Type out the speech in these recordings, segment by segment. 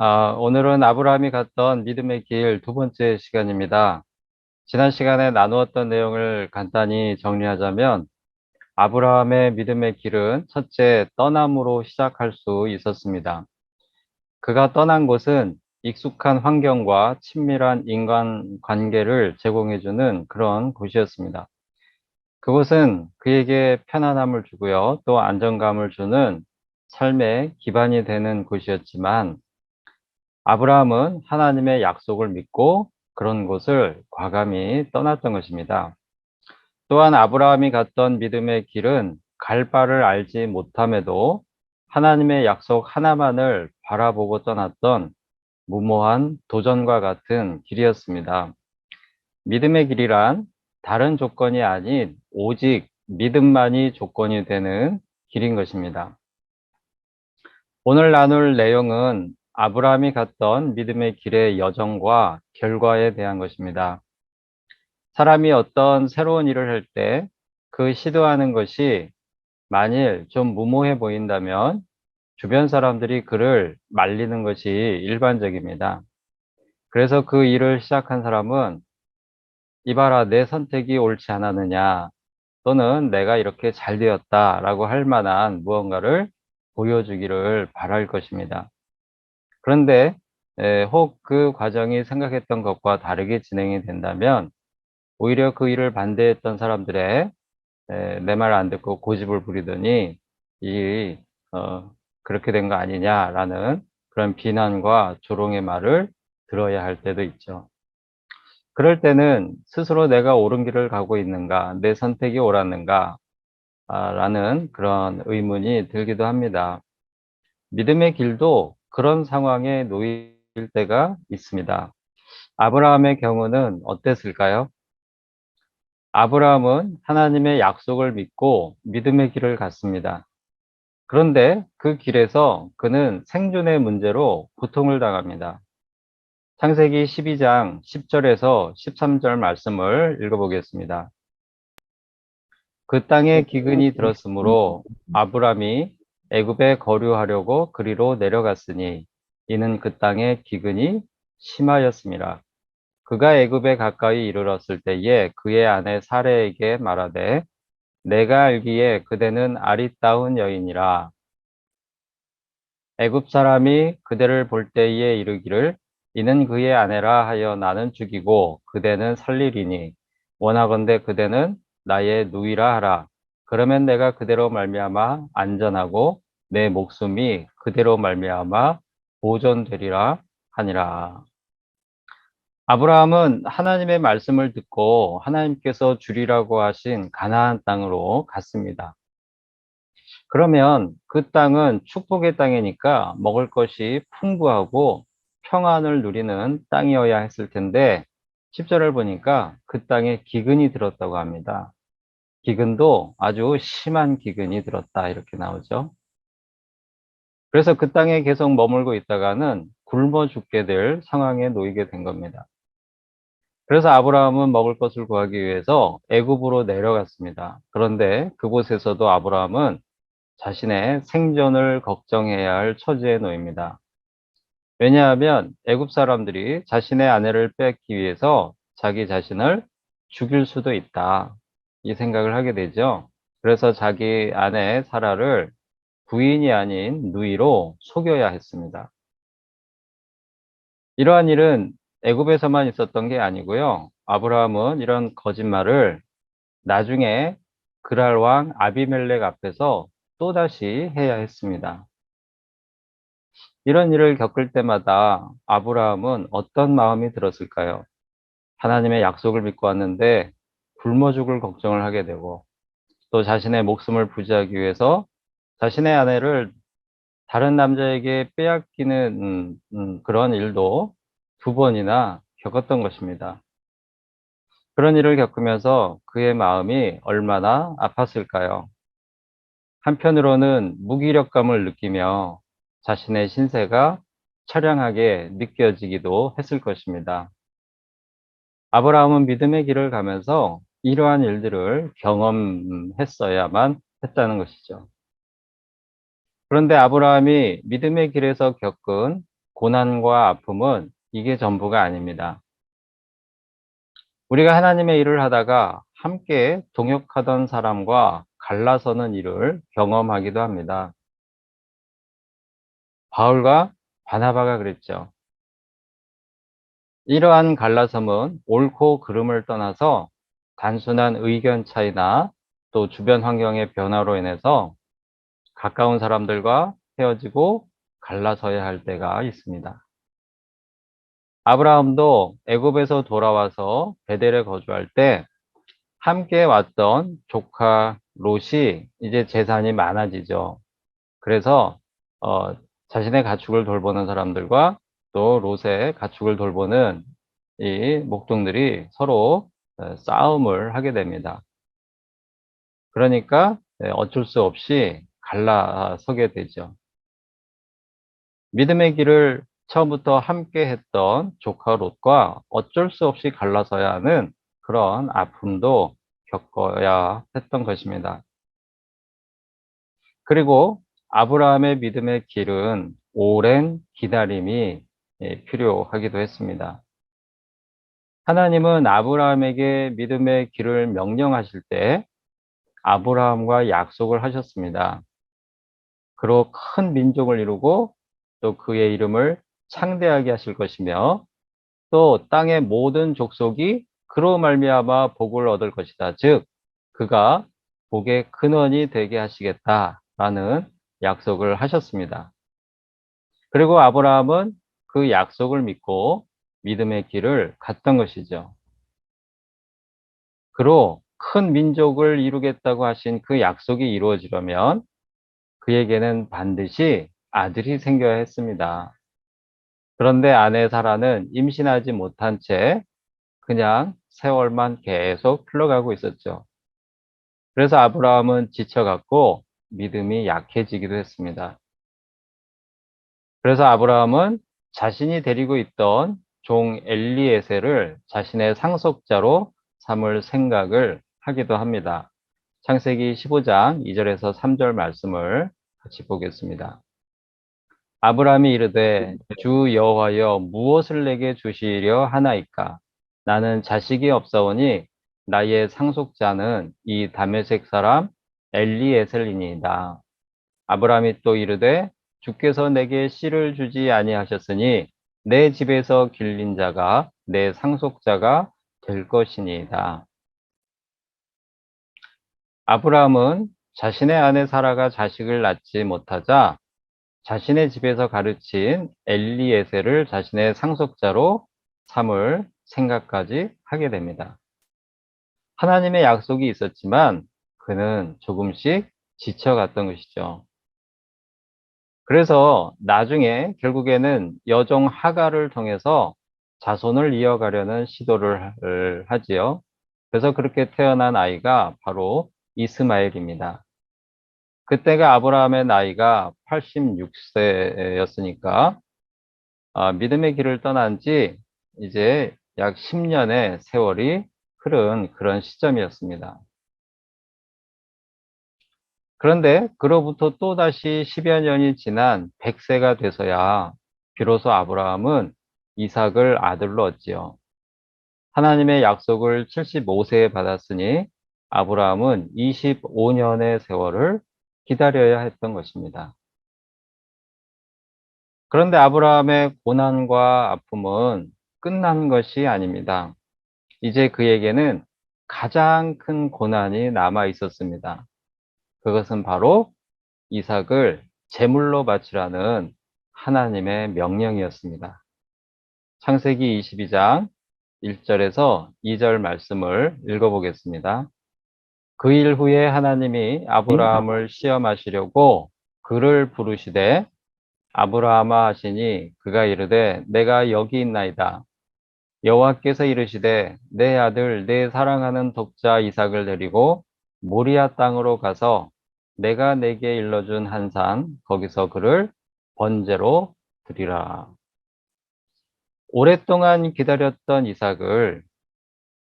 아, 오늘은 아브라함이 갔던 믿음의 길 두 번째 시간입니다. 지난 시간에 나누었던 내용을 간단히 정리하자면, 아브라함의 믿음의 길은 첫째 떠남으로 시작할 수 있었습니다. 그가 떠난 곳은 익숙한 환경과 친밀한 인간 관계를 제공해주는 그런 곳이었습니다. 그곳은 그에게 편안함을 주고요, 또 안정감을 주는 삶의 기반이 되는 곳이었지만, 아브라함은 하나님의 약속을 믿고 그런 곳을 과감히 떠났던 것입니다. 또한 아브라함이 갔던 믿음의 길은 갈 바를 알지 못함에도 하나님의 약속 하나만을 바라보고 떠났던 무모한 도전과 같은 길이었습니다. 믿음의 길이란 다른 조건이 아닌 오직 믿음만이 조건이 되는 길인 것입니다. 오늘 나눌 내용은 아브라함이 갔던 믿음의 길의 여정과 결과에 대한 것입니다. 사람이 어떤 새로운 일을 할 때 그 시도하는 것이 만일 좀 무모해 보인다면 주변 사람들이 그를 말리는 것이 일반적입니다. 그래서 그 일을 시작한 사람은 이봐라 내 선택이 옳지 않았느냐 또는 내가 이렇게 잘 되었다라고 할 만한 무언가를 보여주기를 바랄 것입니다. 그런데 혹 그 과정이 생각했던 것과 다르게 진행이 된다면 오히려 그 일을 반대했던 사람들의 내 말 안 듣고 고집을 부리더니 이 어, 그렇게 된 거 아니냐라는 그런 비난과 조롱의 말을 들어야 할 때도 있죠. 그럴 때는 스스로 내가 옳은 길을 가고 있는가, 내 선택이 옳았는가, 아, 라는 그런 의문이 들기도 합니다. 믿음의 길도 그런 상황에 놓일 때가 있습니다. 아브라함의 경우는 어땠을까요? 아브라함은 하나님의 약속을 믿고 믿음의 길을 갔습니다. 그런데 그 길에서 그는 생존의 문제로 고통을 당합니다. 창세기 12장 10절에서 13절 말씀을 읽어보겠습니다. 그 땅에 기근이 들었으므로 아브람이 애굽에 거류하려고 그리로 내려갔으니 이는 그 땅에 기근이 심하였습니다. 그가 애굽에 가까이 이르렀을 때에 그의 아내 사레에게 말하되 내가 알기에 그대는 아리따운 여인이라 애굽 사람이 그대를 볼 때에 이르기를 이는 그의 아내라 하여 나는 죽이고 그대는 살리리니 원하건대 그대는 나의 누이라 하라 그러면 내가 그대로 말미암아 안전하고 내 목숨이 그대로 말미암아 보존되리라 하니라. 아브라함은 하나님의 말씀을 듣고 하나님께서 주리라고 하신 가나안 땅으로 갔습니다. 그러면 그 땅은 축복의 땅이니까 먹을 것이 풍부하고 평안을 누리는 땅이어야 했을 텐데 10절을 보니까 그 땅에 기근이 들었다고 합니다. 기근도 아주 심한 기근이 들었다 이렇게 나오죠. 그래서 그 땅에 계속 머물고 있다가는 굶어 죽게 될 상황에 놓이게 된 겁니다. 그래서 아브라함은 먹을 것을 구하기 위해서 애굽으로 내려갔습니다. 그런데 그곳에서도 아브라함은 자신의 생존을 걱정해야 할 처지에 놓입니다. 왜냐하면 애굽 사람들이 자신의 아내를 뺏기 위해서 자기 자신을 죽일 수도 있다. 이 생각을 하게 되죠. 그래서 자기 아내 사라를 부인이 아닌 누이로 속여야 했습니다. 이러한 일은 애굽에서만 있었던 게 아니고요. 아브라함은 이런 거짓말을 나중에 그랄 왕 아비멜렉 앞에서 또다시 해야 했습니다. 이런 일을 겪을 때마다 아브라함은 어떤 마음이 들었을까요? 하나님의 약속을 믿고 왔는데 굶어 죽을 걱정을 하게 되고 또 자신의 목숨을 부지하기 위해서 자신의 아내를 다른 남자에게 빼앗기는 음, 음, 그런 일도 두 번이나 겪었던 것입니다. 그런 일을 겪으면서 그의 마음이 얼마나 아팠을까요? 한편으로는 무기력감을 느끼며 자신의 신세가 처량하게 느껴지기도 했을 것입니다. 아브라함은 믿음의 길을 가면서 이러한 일들을 경험했어야만 했다는 것이죠. 그런데 아브라함이 믿음의 길에서 겪은 고난과 아픔은 이게 전부가 아닙니다. 우리가 하나님의 일을 하다가 함께 동역하던 사람과 갈라서는 일을 경험하기도 합니다. 바울과 바나바가 그랬죠. 이러한 갈라섬은 옳고 그름을 떠나서 단순한 의견 차이나 또 주변 환경의 변화로 인해서 가까운 사람들과 헤어지고 갈라서야 할 때가 있습니다. 아브라함도 애굽에서 돌아와서 베델에 거주할 때 함께 왔던 조카 롯이 이제 재산이 많아지죠. 그래서 어, 자신의 가축을 돌보는 사람들과 또 롯의 가축을 돌보는 이 목동들이 서로 어, 싸움을 하게 됩니다. 그러니까 네, 어쩔 수 없이 갈라서게 되죠. 믿음의 길을 처음부터 함께 했던 조카 롯과 어쩔 수 없이 갈라서야 하는 그런 아픔도 겪어야 했던 것입니다. 그리고 아브라함의 믿음의 길은 오랜 기다림이 예, 필요하기도 했습니다. 하나님은 아브라함에게 믿음의 길을 명령하실 때 아브라함과 약속을 하셨습니다. 그로 큰 민족을 이루고 또 그의 이름을 창대하게 하실 것이며 또 땅의 모든 족속이 그로 말미암아 복을 얻을 것이다. 즉 그가 복의 근원이 되게 하시겠다라는 약속을 하셨습니다. 그리고 아브라함은 그 약속을 믿고 믿음의 길을 갔던 것이죠. 그로 큰 민족을 이루겠다고 하신 그 약속이 이루어지려면 그에게는 반드시 아들이 생겨야 했습니다. 그런데 아내 사라는 임신하지 못한 채 그냥 세월만 계속 흘러가고 있었죠. 그래서 아브라함은 지쳐갔고 믿음이 약해지기도 했습니다. 그래서 아브라함은 자신이 데리고 있던 종 엘리에셀을 자신의 상속자로 삼을 생각을 하기도 합니다. 창세기 15장 2절에서 3절 말씀을 같이 보겠습니다. 아브라함이 이르되 주 여호와여 무엇을 내게 주시려 하나이까 나는 자식이 없사오니 나의 상속자는 이 다메섹 사람 엘리에셀이니이다. 아브라함이 또 이르되 주께서 내게 씨를 주지 아니하셨으니 내 집에서 길린 자가 내 상속자가 될 것이니이다. 아브라함은 자신의 아내 사라가 자식을 낳지 못하자 자신의 집에서 가르친 엘리에셀을 자신의 상속자로 삼을 생각까지 하게 됩니다. 하나님의 약속이 있었지만 그는 조금씩 지쳐갔던 것이죠. 그래서 나중에 결국에는 여종 하가를 통해서 자손을 이어가려는 시도를 하지요. 그래서 그렇게 태어난 아이가 바로 이스마엘입니다. 그때가 아브라함의 나이가 86세였으니까 아, 믿음의 길을 떠난 지 이제 약 10년의 세월이 흐른 그런 시점이었습니다. 그런데 그로부터 또다시 10여 년이 지난 100세가 돼서야 비로소 아브라함은 이삭을 아들로 얻지요. 하나님의 약속을 75세에 받았으니 아브라함은 25년의 세월을 기다려야 했던 것입니다. 그런데 아브라함의 고난과 아픔은 끝난 것이 아닙니다. 이제 그에게는 가장 큰 고난이 남아 있었습니다. 그것은 바로 이삭을 제물로 바치라는 하나님의 명령이었습니다. 창세기 22장 1절에서 2절 말씀을 읽어보겠습니다. 그 일 후에 하나님이 아브라함을 시험하시려고 그를 부르시되 아브라함아 하시니 그가 이르되 내가 여기 있나이다. 여호와께서 이르시되 내 아들 내 사랑하는 독자 이삭을 데리고 모리아 땅으로 가서 내가 내게 일러준 한 산 거기서 그를 번제로 드리라. 오랫동안 기다렸던 이삭을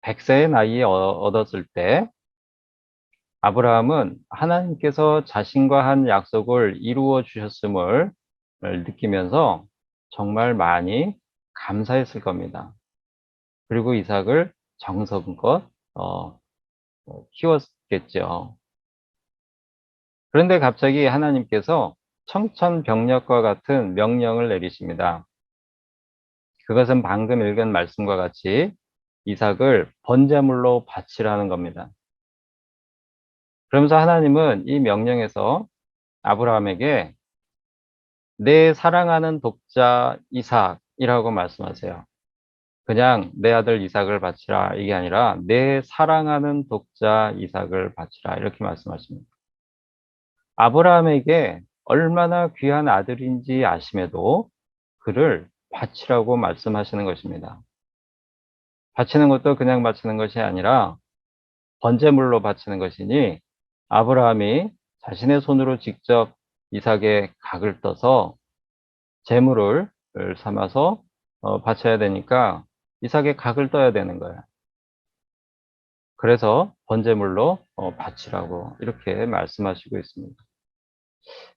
100세의 나이에 얻었을 때 아브라함은 하나님께서 자신과 한 약속을 이루어 주셨음을 느끼면서 정말 많이 감사했을 겁니다. 그리고 이삭을 정성껏 어, 어, 키웠 겠죠. 그런데 갑자기 하나님께서 청천벽력과 같은 명령을 내리십니다. 그것은 방금 읽은 말씀과 같이 이삭을 번제물로 바치라는 겁니다. 그러면서 하나님은 이 명령에서 아브라함에게 내 사랑하는 독자 이삭이라고 말씀하세요. 그냥 내 아들 이삭을 바치라 이게 아니라 내 사랑하는 독자 이삭을 바치라 이렇게 말씀하십니다. 아브라함에게 얼마나 귀한 아들인지 아심에도 그를 바치라고 말씀하시는 것입니다. 바치는 것도 그냥 바치는 것이 아니라 번제물로 바치는 것이니 아브라함이 자신의 손으로 직접 이삭의 각을 떠서 재물을 삼아서 어, 바쳐야 되니까 이삭의 각을 떠야 되는 거예요. 그래서 번제물로 어, 바치라고 이렇게 말씀하시고 있습니다.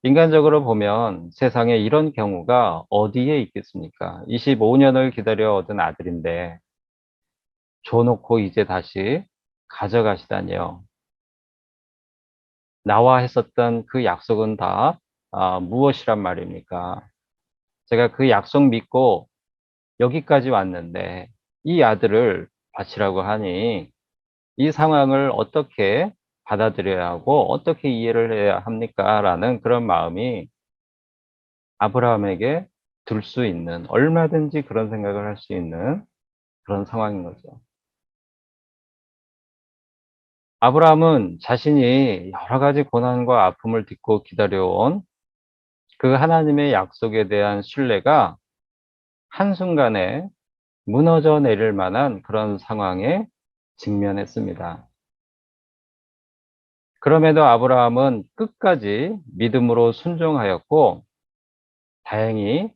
인간적으로 보면 세상에 이런 경우가 어디에 있겠습니까? 25년을 기다려 얻은 아들인데 줘놓고 이제 다시 가져가시다니요. 나와 했었던 그 약속은 다 아, 무엇이란 말입니까? 제가 그 약속 믿고 여기까지 왔는데 이 아들을 바치라고 하니 이 상황을 어떻게 받아들여야 하고 어떻게 이해를 해야 합니까? 라는 그런 마음이 아브라함에게 들 수 있는 얼마든지 그런 생각을 할 수 있는 그런 상황인 거죠. 아브라함은 자신이 여러 가지 고난과 아픔을 딛고 기다려온 그 하나님의 약속에 대한 신뢰가 한순간에 무너져 내릴 만한 그런 상황에 직면했습니다. 그럼에도 아브라함은 끝까지 믿음으로 순종하였고 다행히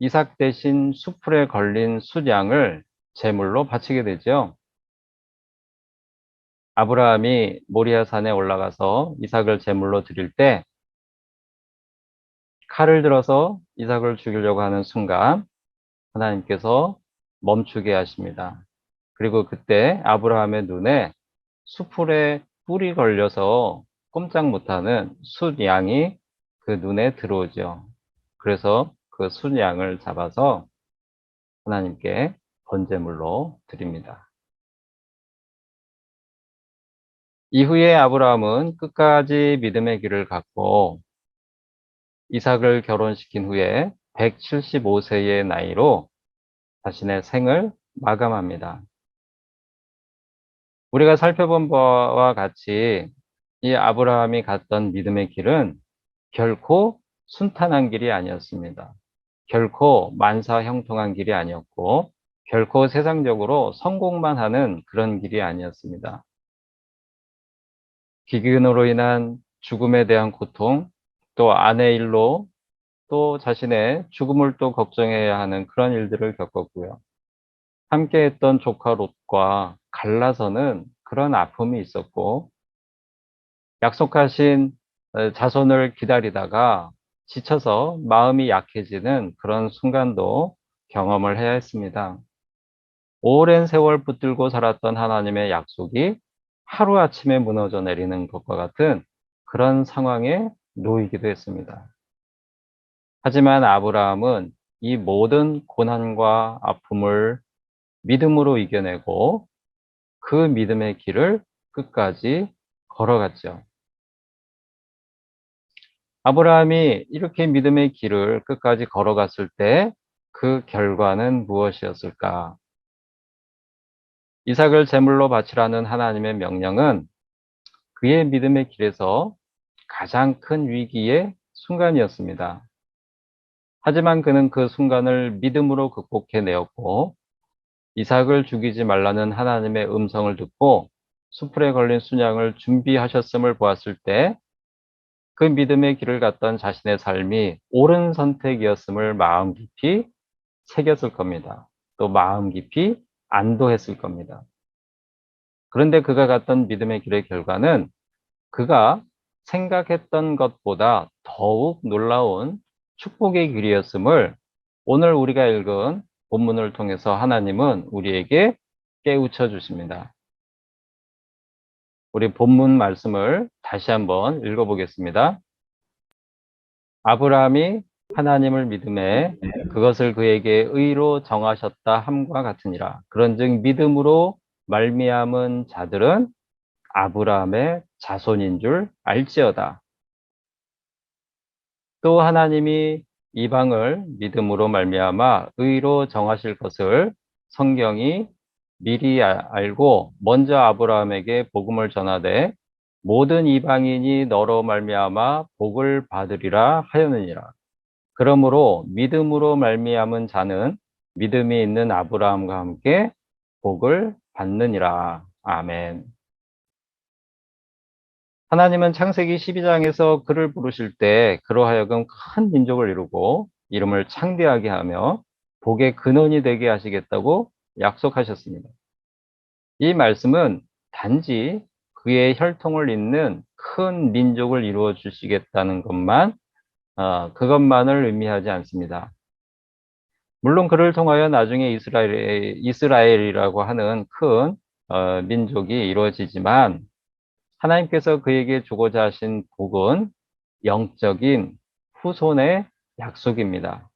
이삭 대신 수풀에 걸린 수량을 제물로 바치게 되죠. 아브라함이 모리아 산에 올라가서 이삭을 제물로 드릴 때 칼을 들어서 이삭을 죽이려고 하는 순간 하나님께서 멈추게 하십니다. 그리고 그때 아브라함의 눈에 수풀에 뿔이 걸려서 꼼짝 못하는 숫양이 그 눈에 들어오죠. 그래서 그 숫양을 잡아서 하나님께 번제물로 드립니다. 이후에 아브라함은 끝까지 믿음의 길을 갖고 이삭을 결혼시킨 후에 175세의 나이로 자신의 생을 마감합니다. 우리가 살펴본 바와 같이 이 아브라함이 갔던 믿음의 길은 결코 순탄한 길이 아니었습니다. 결코 만사 형통한 길이 아니었고 결코 세상적으로 성공만 하는 그런 길이 아니었습니다. 기근으로 인한 죽음에 대한 고통, 또 아내 일로 또 자신의 죽음을 또 걱정해야 하는 그런 일들을 겪었고요. 함께 했던 조카 롯과 갈라서는 그런 아픔이 있었고, 약속하신 어, 자손을 기다리다가 지쳐서 마음이 약해지는 그런 순간도 경험을 해야 했습니다. 오랜 세월 붙들고 살았던 하나님의 약속이 하루아침에 무너져 내리는 것과 같은 그런 상황에 놓이기도 했습니다. 하지만 아브라함은 이 모든 고난과 아픔을 믿음으로 이겨내고 그 믿음의 길을 끝까지 걸어갔죠. 아브라함이 이렇게 믿음의 길을 끝까지 걸어갔을 때 그 결과는 무엇이었을까? 이삭을 제물로 바치라는 하나님의 명령은 그의 믿음의 길에서 가장 큰 위기의 순간이었습니다. 하지만 그는 그 순간을 믿음으로 극복해내었고 이삭을 죽이지 말라는 하나님의 음성을 듣고 수풀에 걸린 순양을 준비하셨음을 보았을 때 그 믿음의 길을 갔던 자신의 삶이 옳은 선택이었음을 마음 깊이 새겼을 겁니다. 또 마음 깊이 안도했을 겁니다. 그런데 그가 갔던 믿음의 길의 결과는 그가 생각했던 것보다 더욱 놀라운 축복의 길이었음을 오늘 우리가 읽은 본문을 통해서 하나님은 우리에게 깨우쳐 주십니다. 우리 본문 말씀을 다시 한번 읽어보겠습니다. 아브라함이 하나님을 믿음에 그것을 그에게 의로 정하셨다 함과 같으니라. 그런즉 믿음으로 말미암은 자들은 아브라함의 자손인 줄 알지어다. 또 하나님이 이방을 믿음으로 말미암아 의로 정하실 것을 성경이 미리 아, 알고 먼저 아브라함에게 복음을 전하되 모든 이방인이 너로 말미암아 복을 받으리라 하였느니라. 그러므로 믿음으로 말미암은 자는 믿음이 있는 아브라함과 함께 복을 받느니라. 아멘. 하나님은 창세기 12장에서 그를 부르실 때 그로 하여금 큰 민족을 이루고 이름을 창대하게 하며 복의 근원이 되게 하시겠다고 약속하셨습니다. 이 말씀은 단지 그의 혈통을 잇는 큰 민족을 이루어 주시겠다는 것만 어, 그것만을 의미하지 않습니다. 물론 그를 통하여 나중에 이스라엘, 이스라엘이라고 하는 큰 어, 민족이 이루어지지만 하나님께서 그에게 주고자 하신 복은 영적인 후손의 약속입니다.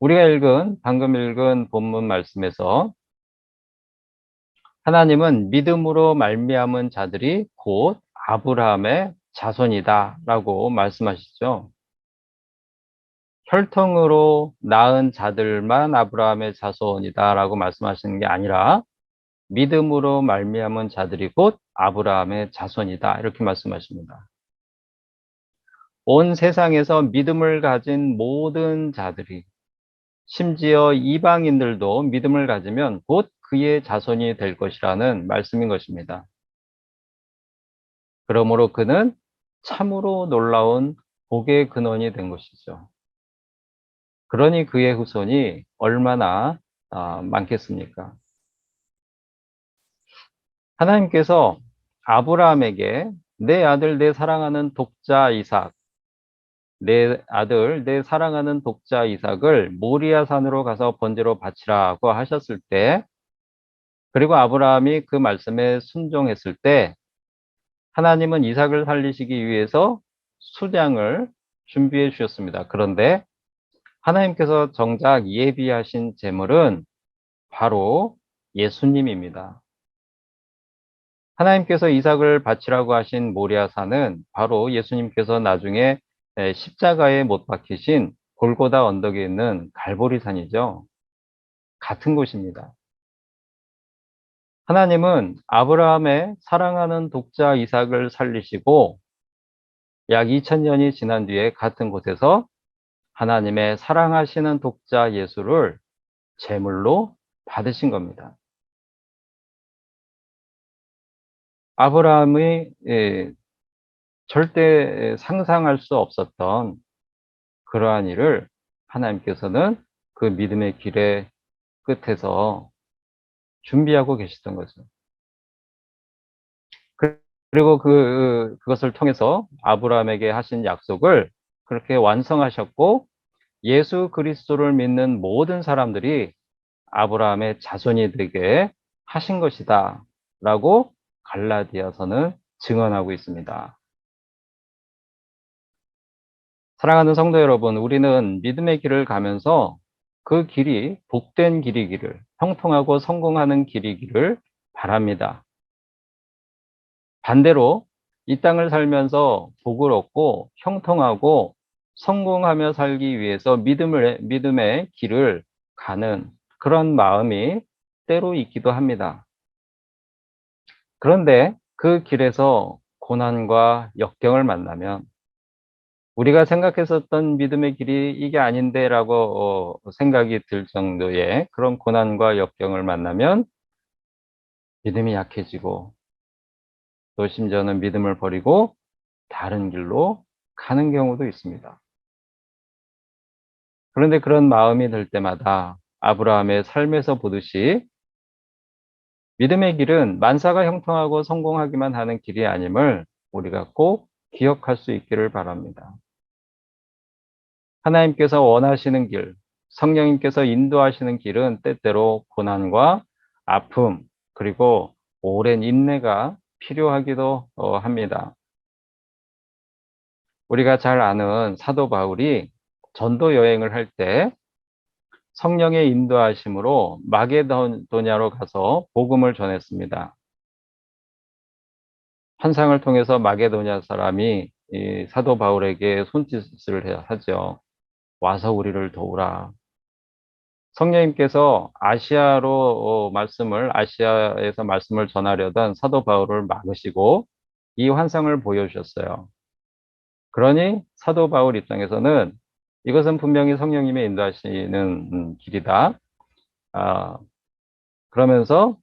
우리가 읽은 방금 읽은 본문 말씀에서 하나님은 믿음으로 말미암은 자들이 곧 아브라함의 자손이다 라고 말씀하시죠. 혈통으로 낳은 자들만 아브라함의 자손이다 라고 말씀하시는 게 아니라 믿음으로 말미암은 자들이 곧 아브라함의 자손이다 이렇게 말씀하십니다. 온 세상에서 믿음을 가진 모든 자들이 심지어 이방인들도 믿음을 가지면 곧 그의 자손이 될 것이라는 말씀인 것입니다. 그러므로 그는 참으로 놀라운 복의 근원이 된 것이죠. 그러니 그의 후손이 얼마나 아, 많겠습니까? 하나님께서 아브라함에게 내 아들, 내 사랑하는 독자 이삭, 내 아들, 내 사랑하는 독자 이삭을 모리아 산으로 가서 번제로 바치라고 하셨을 때, 그리고 아브라함이 그 말씀에 순종했을 때, 하나님은 이삭을 살리시기 위해서 수량을 준비해 주셨습니다. 그런데 하나님께서 정작 예비하신 제물은 바로 예수님입니다. 하나님께서 이삭을 바치라고 하신 모리아산은 바로 예수님께서 나중에 십자가에 못 박히신 골고다 언덕에 있는 갈보리산이죠. 같은 곳입니다. 하나님은 아브라함의 사랑하는 독자 이삭을 살리시고 약 2000년이 지난 뒤에 같은 곳에서 하나님의 사랑하시는 독자 예수를 제물로 받으신 겁니다. 아브라함이 예, 절대 상상할 수 없었던 그러한 일을 하나님께서는 그 믿음의 길의 끝에서 준비하고 계시던 거죠. 그리고 그, 그것을 통해서 아브라함에게 하신 약속을 그렇게 완성하셨고 예수 그리스도를 믿는 모든 사람들이 아브라함의 자손이 되게 하신 것이다 라고 갈라디아서는 증언하고 있습니다. 사랑하는 성도 여러분, 우리는 믿음의 길을 가면서 그 길이 복된 길이기를, 형통하고 성공하는 길이기를 바랍니다. 반대로 이 땅을 살면서 복을 얻고 형통하고 성공하며 살기 위해서 믿음을, 믿음의 길을 가는 그런 마음이 때로 있기도 합니다. 그런데 그 길에서 고난과 역경을 만나면 우리가 생각했었던 믿음의 길이 이게 아닌데 라고 어, 생각이 들 정도의 그런 고난과 역경을 만나면 믿음이 약해지고 또 심지어는 믿음을 버리고 다른 길로 가는 경우도 있습니다. 그런데 그런 마음이 들 때마다 아브라함의 삶에서 보듯이 믿음의 길은 만사가 형통하고 성공하기만 하는 길이 아님을 우리가 꼭 기억할 수 있기를 바랍니다. 하나님께서 원하시는 길, 성령님께서 인도하시는 길은 때때로 고난과 아픔, 그리고 오랜 인내가 필요하기도 어, 합니다. 우리가 잘 아는 사도 바울이 전도 여행을 할 때 성령의 인도하심으로 마게도냐로 가서 복음을 전했습니다. 환상을 통해서 마게도냐 사람이 사도 바울에게 손짓을 하죠. 와서 우리를 도우라. 성령님께서 아시아로 어, 말씀을 아시아에서 말씀을 전하려던 사도 바울을 막으시고 이 환상을 보여주셨어요. 그러니 사도 바울 입장에서는 이것은 분명히 성령님의 인도하시는 음, 길이다. 아, 그러면서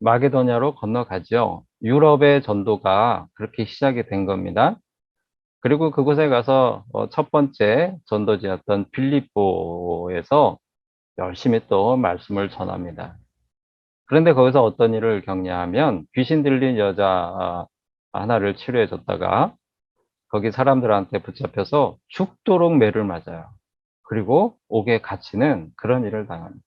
마게도냐로 건너가죠. 유럽의 전도가 그렇게 시작이 된 겁니다. 그리고 그곳에 가서 어, 첫 번째 전도지였던 빌립보에서 열심히 또 말씀을 전합니다. 그런데 거기서 어떤 일을 겪냐 하면 귀신 들린 여자 아, 하나를 치료해 줬다가 거기 사람들한테 붙잡혀서 죽도록 매를 맞아요. 그리고 옥에 갇히는 그런 일을 당합니다.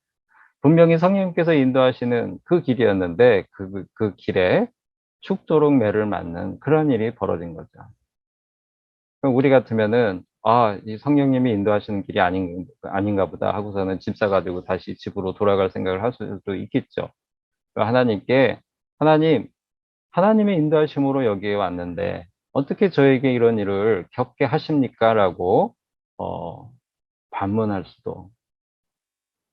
분명히 성령님께서 인도하시는 그 길이었는데 그, 그 길에 죽도록 매를 맞는 그런 일이 벌어진 거죠. 우리 같으면은 아, 이 성령님이 인도하시는 길이 아닌, 아닌가 보다 하고서는 집 사가지고 다시 집으로 돌아갈 생각을 할 수도 있겠죠. 하나님께, 하나님, 하나님의 인도하심으로 여기에 왔는데, 어떻게 저에게 이런 일을 겪게 하십니까? 라고, 어, 반문할 수도,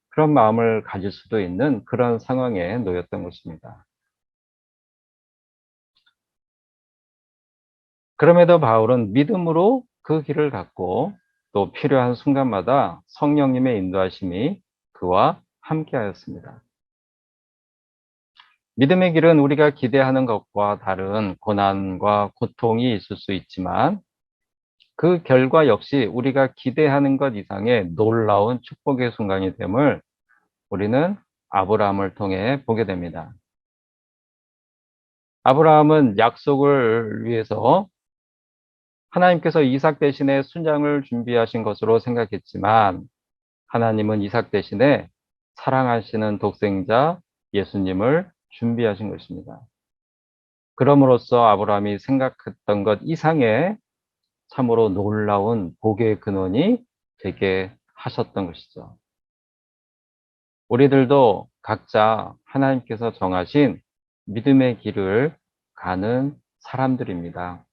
그런 마음을 가질 수도 있는 그런 상황에 놓였던 것입니다. 그럼에도 바울은 믿음으로 그 길을 갖고 또 필요한 순간마다 성령님의 인도하심이 그와 함께 하였습니다. 믿음의 길은 우리가 기대하는 것과 다른 고난과 고통이 있을 수 있지만 그 결과 역시 우리가 기대하는 것 이상의 놀라운 축복의 순간이 됨을 우리는 아브라함을 통해 보게 됩니다. 아브라함은 약속을 위해서 하나님께서 이삭 대신에 순장을 준비하신 것으로 생각했지만 하나님은 이삭 대신에 사랑하시는 독생자 예수님을 준비하신 것입니다. 그럼으로써 아브라함이 생각했던 것 이상의 참으로 놀라운 복의 근원이 되게 하셨던 것이죠. 우리들도 각자 하나님께서 정하신 믿음의 길을 가는 사람들입니다.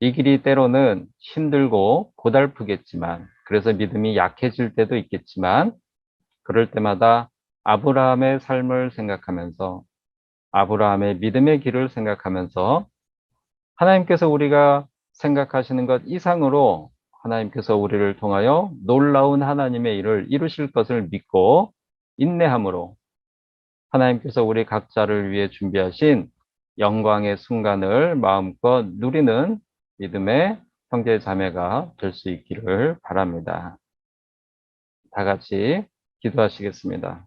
이 길이 때로는 힘들고 고달프겠지만, 그래서 믿음이 약해질 때도 있겠지만, 그럴 때마다 아브라함의 삶을 생각하면서, 아브라함의 믿음의 길을 생각하면서, 하나님께서 우리가 생각하시는 것 이상으로 하나님께서 우리를 통하여 놀라운 하나님의 일을 이루실 것을 믿고 인내함으로 하나님께서 우리 각자를 위해 준비하신 영광의 순간을 마음껏 누리는 믿음의 형제 자매가 될 수 있기를 바랍니다. 다 같이 기도하시겠습니다.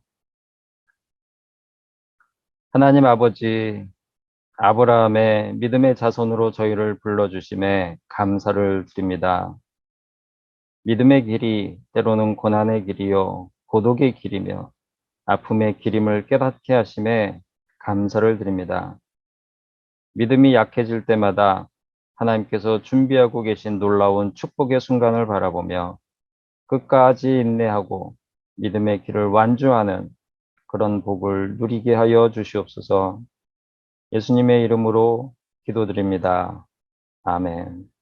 하나님 아버지, 아브라함의 믿음의 자손으로 저희를 불러주심에 감사를 드립니다. 믿음의 길이 때로는 고난의 길이요, 고독의 길이며 아픔의 길임을 깨닫게 하심에 감사를 드립니다. 믿음이 약해질 때마다 하나님께서 준비하고 계신 놀라운 축복의 순간을 바라보며 끝까지 인내하고 믿음의 길을 완주하는 그런 복을 누리게 하여 주시옵소서 예수님의 이름으로 기도드립니다. 아멘.